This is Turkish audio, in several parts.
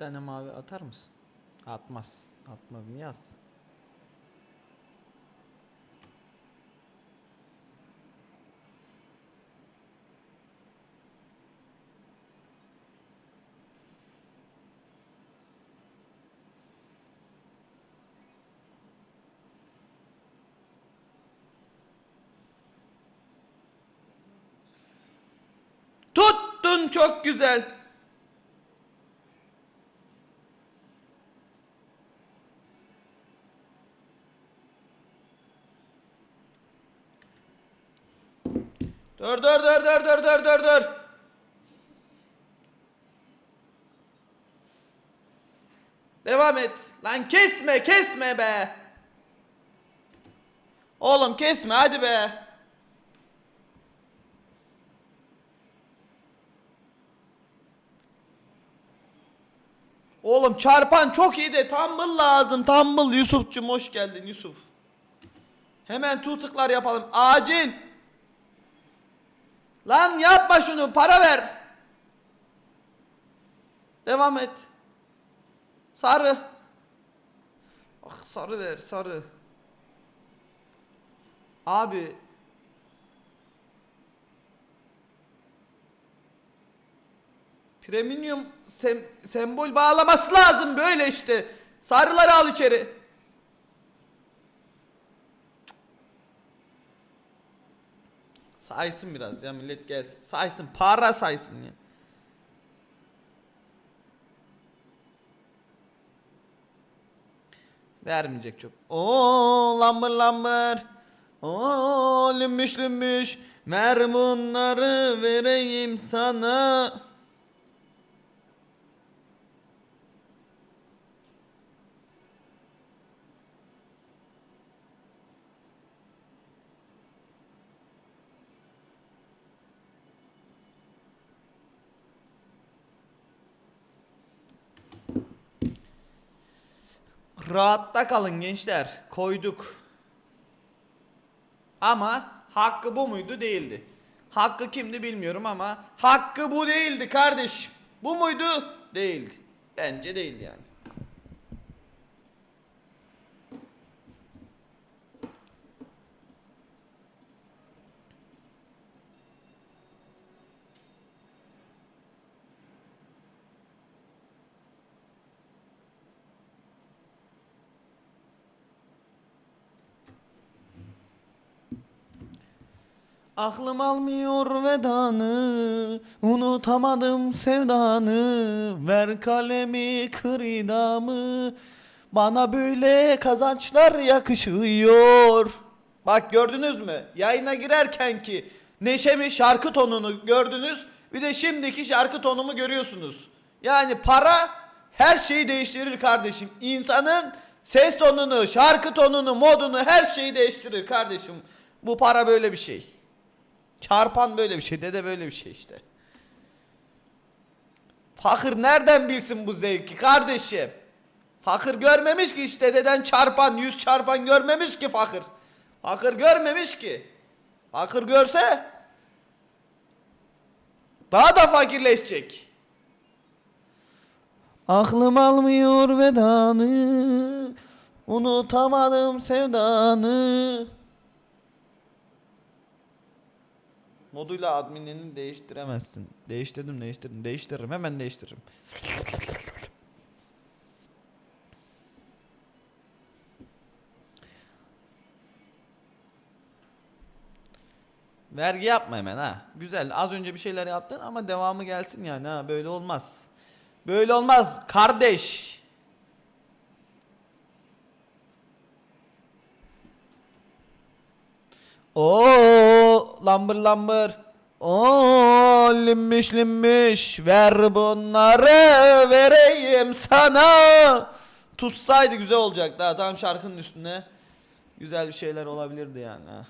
tane mavi atar mısın? Atmaz. Niye atsın? Tuttun çok güzel. Dur dur dur dur dur dur dur dur. Devam et. Lan kesme kesme be. Oğlum kesme hadi be. Oğlum çarpan çok iyi de tumble lazım. Tumble Yusuf'cum hoş geldin Yusuf. Hemen tu tıklar yapalım. Acil. Lan yapma şunu para ver. Devam et. Sarı. Ah sarı ver sarı. Abi. Premium sem- sembol bağlaması lazım böyle işte. Sarıları al içeri. Saysın biraz ya millet gelsin. Saysın para saysın ya. Vermeyecek çok. Oo lambır lambır. Oo lümbüş lümbüş. Ver bunları vereyim sana. Rahatta kalın gençler. Koyduk. Ama hakkı bu muydu değildi. Hakkı kimdi bilmiyorum ama hakkı bu değildi kardeşim. Bu muydu? Değildi. Bence değildi yani. Aklım almıyor vedanı, unutamadım sevdanı, ver kalemi kır idamı, bana böyle kazançlar yakışıyor. Bak gördünüz mü? Yayına girerken ki neşemi şarkı tonunu gördünüz, bir de şimdiki şarkı tonumu görüyorsunuz. Yani para her şeyi değiştirir kardeşim. İnsanın ses tonunu, şarkı tonunu, modunu her şeyi değiştirir kardeşim. Bu para böyle bir şey. Çarpan böyle bir şey, dede böyle bir şey işte. Fakir nereden bilsin bu zevki kardeşim? Fakir görmemiş ki işte deden çarpan, yüz çarpan görmemiş ki fakir. Fakir görmemiş ki. Fakir görse daha da fakirleşecek. Aklım almıyor vedanı, unutamadım sevdanı. Moduyla adminini değiştiremezsin. Değiştirdim değiştirdim. Değiştiririm hemen değiştiririm. Vergi yapma hemen ha. Güzel. Az önce bir şeyler yaptın ama devamı gelsin yani ha. Böyle olmaz. Böyle olmaz kardeş. Oo lambır lambır. Oo limmiş limmiş. Ver bunları vereyim sana. Tutsaydı güzel olacaktı ha. Tam şarkının üstüne. Güzel bir şeyler olabilirdi yani ha.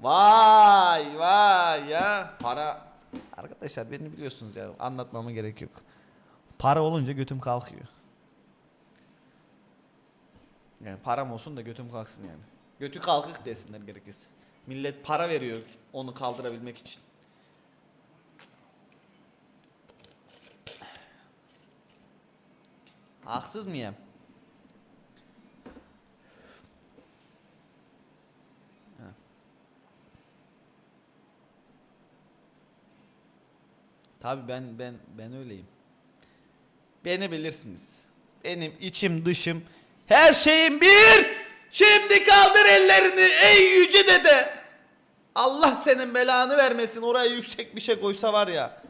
Vay vay ya. Para. Arkadaşlar beni biliyorsunuz ya. Anlatmama gerek yok. Para olunca götüm kalkıyor. Yani param olsun da götüm kalksın yani. Götü kalkık desinler gerekirse. Millet para veriyor onu kaldırabilmek için. Haksız mıyım? Tabi ben ben ben öyleyim. Beni bilirsiniz. Benim içim dışım her şeyim bir. Şimdi kaldır ellerini ey yüce dede. Allah senin belanı vermesin. Oraya yüksek bir şey koysa var ya.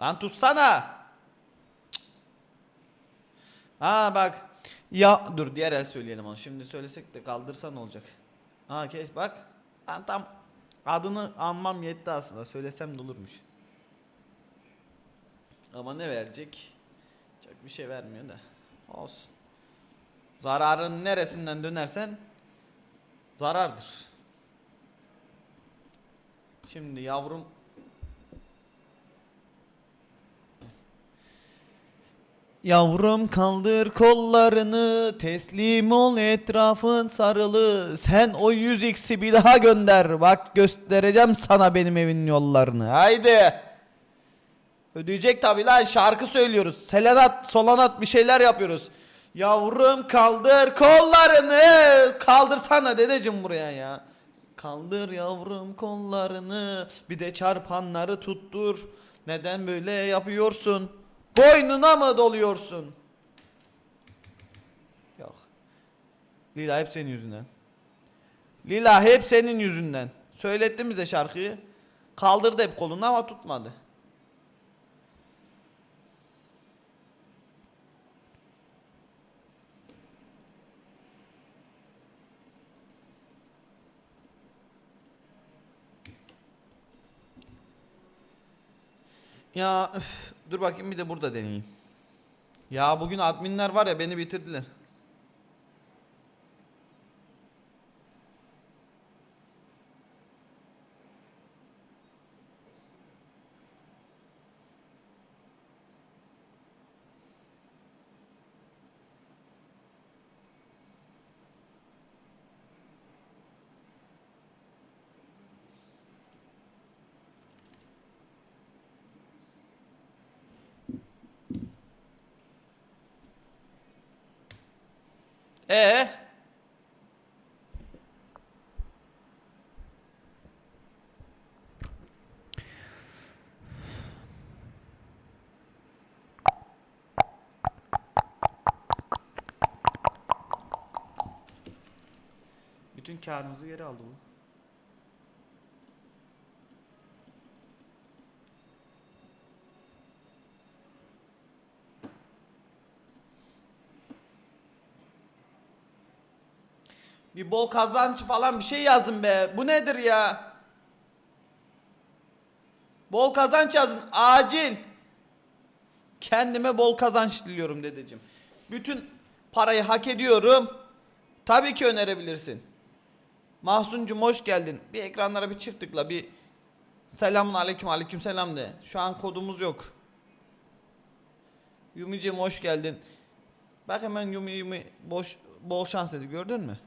Lan tutsana. Ha bak. Ya dur diğer el söyleyelim onu. Şimdi söylesek de kaldırsa ne olacak? Ha keş bak. Ben tam adını anmam yetti aslında. Söylesem de olurmuş. Ama ne verecek? Çok bir şey vermiyor da. Olsun. Zararın neresinden dönersen zarardır. Şimdi yavrum Yavrum kaldır kollarını teslim ol etrafın sarılı. Sen o 100 x'i bir daha gönder. Bak göstereceğim sana benim evin yollarını. Haydi. Ödeyecek tabi lan şarkı söylüyoruz. Selenat solanat bir şeyler yapıyoruz. Yavrum kaldır kollarını. Kaldırsana dedeciğim buraya ya. Kaldır yavrum kollarını. Bir de çarpanları tuttur. Neden böyle yapıyorsun Boynuna mı doluyorsun? Yok. Lila hep senin yüzünden. Lila hep senin yüzünden. Söylettin bize şarkıyı. Kaldırdı hep kolunu ama tutmadı. Ya üf, dur bakayım bir de burada deneyeyim. Ya bugün adminler var ya beni bitirdiler. Ee? Bütün karımızı geri aldı bu. Bir bol kazanç falan bir şey yazın be. Bu nedir ya? Bol kazanç yazın. Acil. Kendime bol kazanç diliyorum dedeciğim. Bütün parayı hak ediyorum. Tabii ki önerebilirsin. Mahsuncum hoş geldin. Bir ekranlara bir çift tıkla. Bir selamun aleyküm aleyküm selam de. Şu an kodumuz yok. Yumi'cim hoş geldin. Bak hemen Yumi Yumi boş bol şans dedi gördün mü?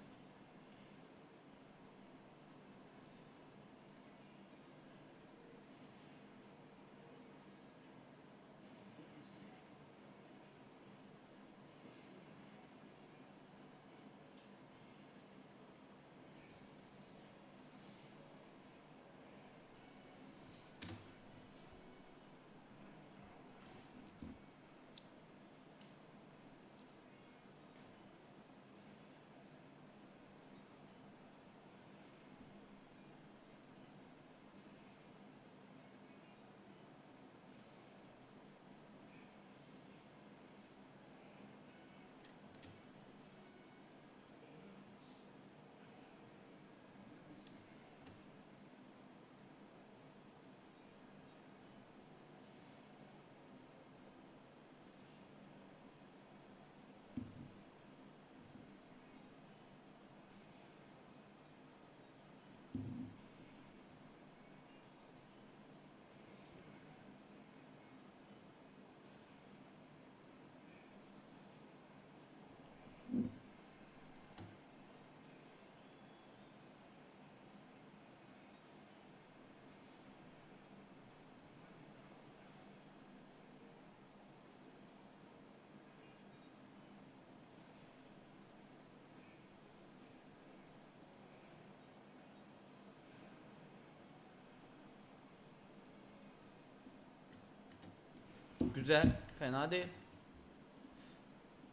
Güzel. Fena değil.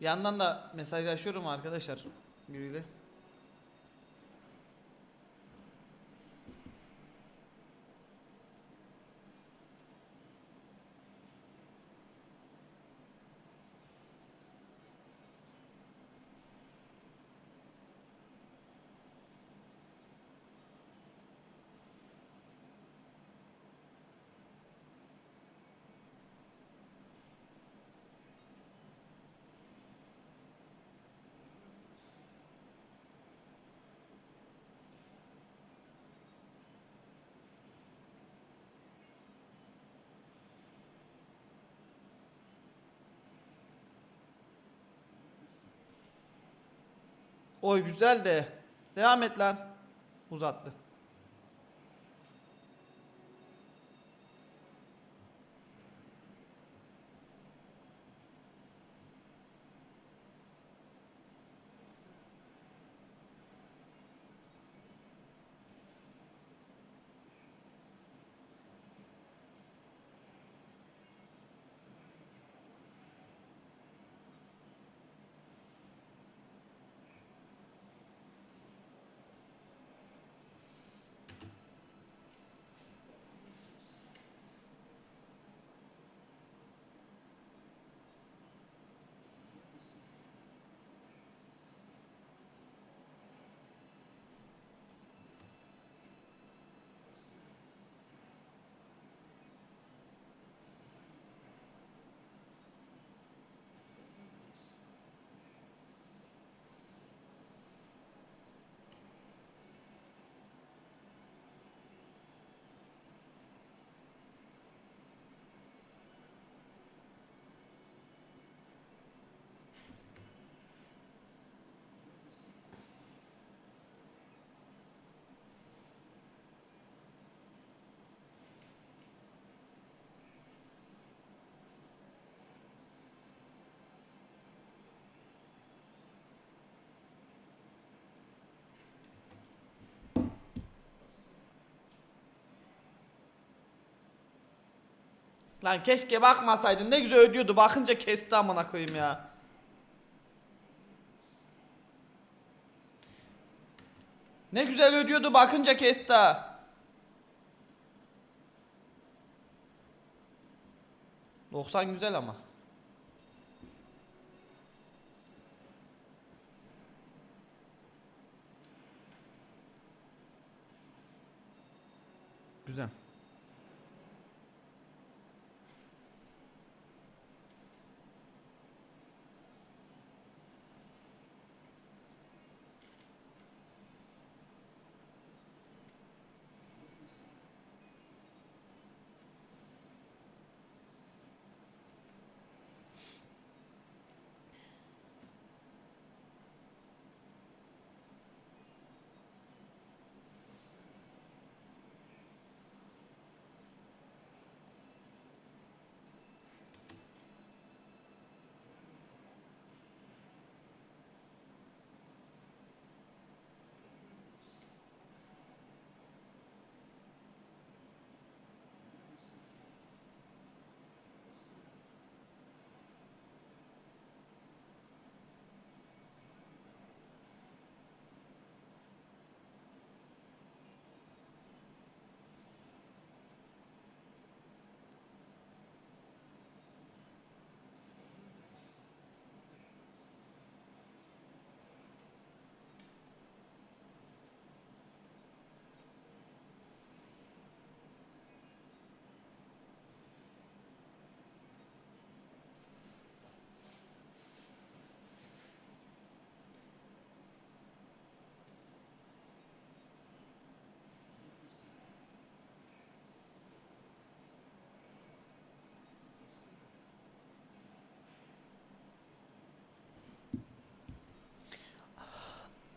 Bir yandan da mesajlaşıyorum arkadaşlar biriyle. Oy güzel de. Devam et lan. Uzattı. Lan keşke bakmasaydın ne güzel ödüyordu bakınca kesti amına koyayım ya. Ne güzel ödüyordu bakınca kesti ha. ...90 güzel ama. Güzel.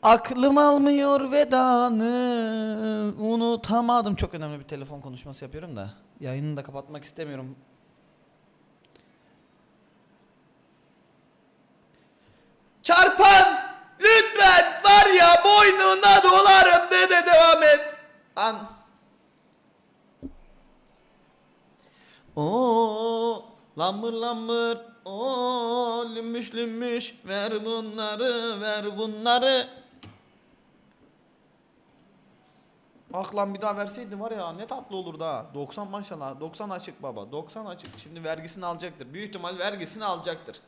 Aklım almıyor vedanı unutamadım. Çok önemli bir telefon konuşması yapıyorum da. Yayını da kapatmak istemiyorum. Çarpan! Lütfen var ya boynuna dolarım dede devam et. An. O Lambır lambır o lümmüş lümmüş ver bunları ver bunları. Ah bir daha verseydi var ya ne tatlı olurdu ha. 90 maşallah 90 açık baba 90 açık. Şimdi vergisini alacaktır. Büyük ihtimal vergisini alacaktır.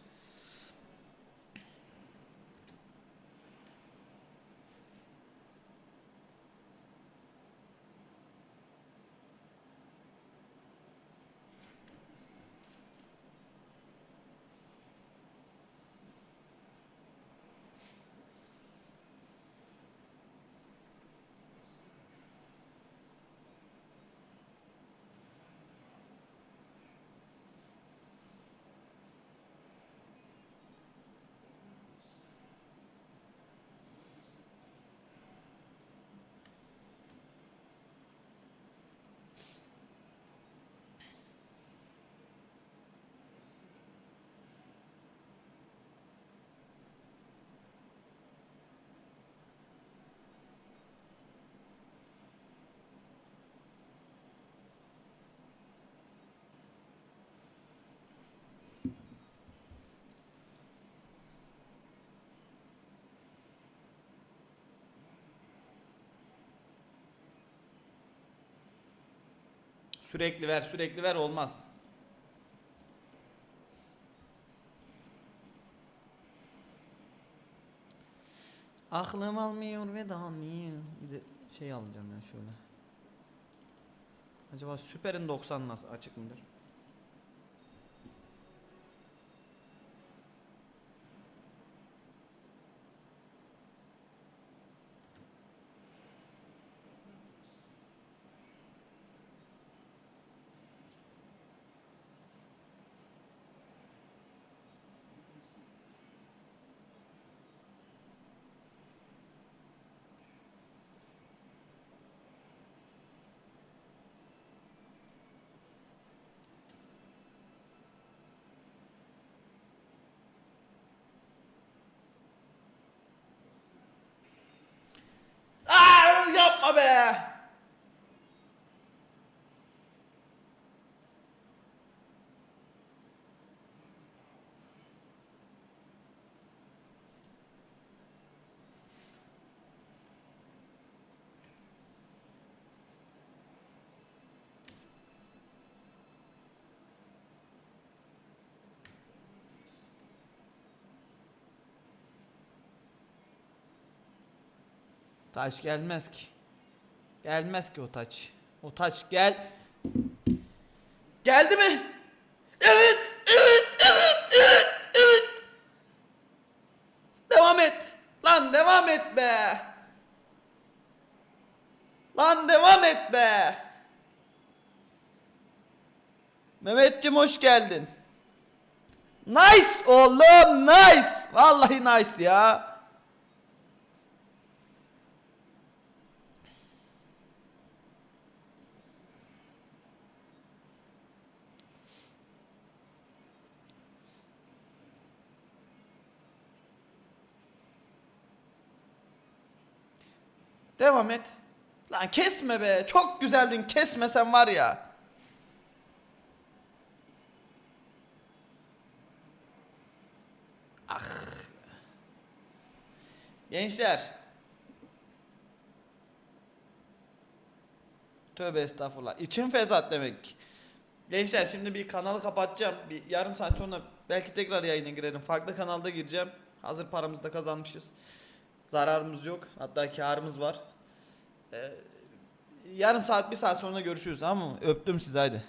Sürekli ver sürekli ver olmaz. Aklım almıyor ve daha niye? Bir de şey alacağım ya şöyle. Acaba Süper'in 90 nasıl açık mıdır? Aa, yapma be! Taş gelmez ki. Gelmez ki o taç. O taç gel. Geldi mi? Evet, evet, evet, evet, evet. Devam et. Lan devam et be. Lan devam et be. Mehmetciğim hoş geldin. Nice oğlum nice. Vallahi nice ya. Devam et. Lan kesme be. Çok güzeldin. Kesmesen var ya. Ah. Gençler. Tövbe estağfurullah. İçim fesat demek. Gençler şimdi bir kanalı kapatacağım. Bir yarım saat sonra belki tekrar yayına girerim. Farklı kanalda gireceğim. Hazır paramızı da kazanmışız. Zararımız yok. Hatta karımız var. Ee, yarım saat bir saat sonra görüşürüz tamam mı? Öptüm sizi haydi.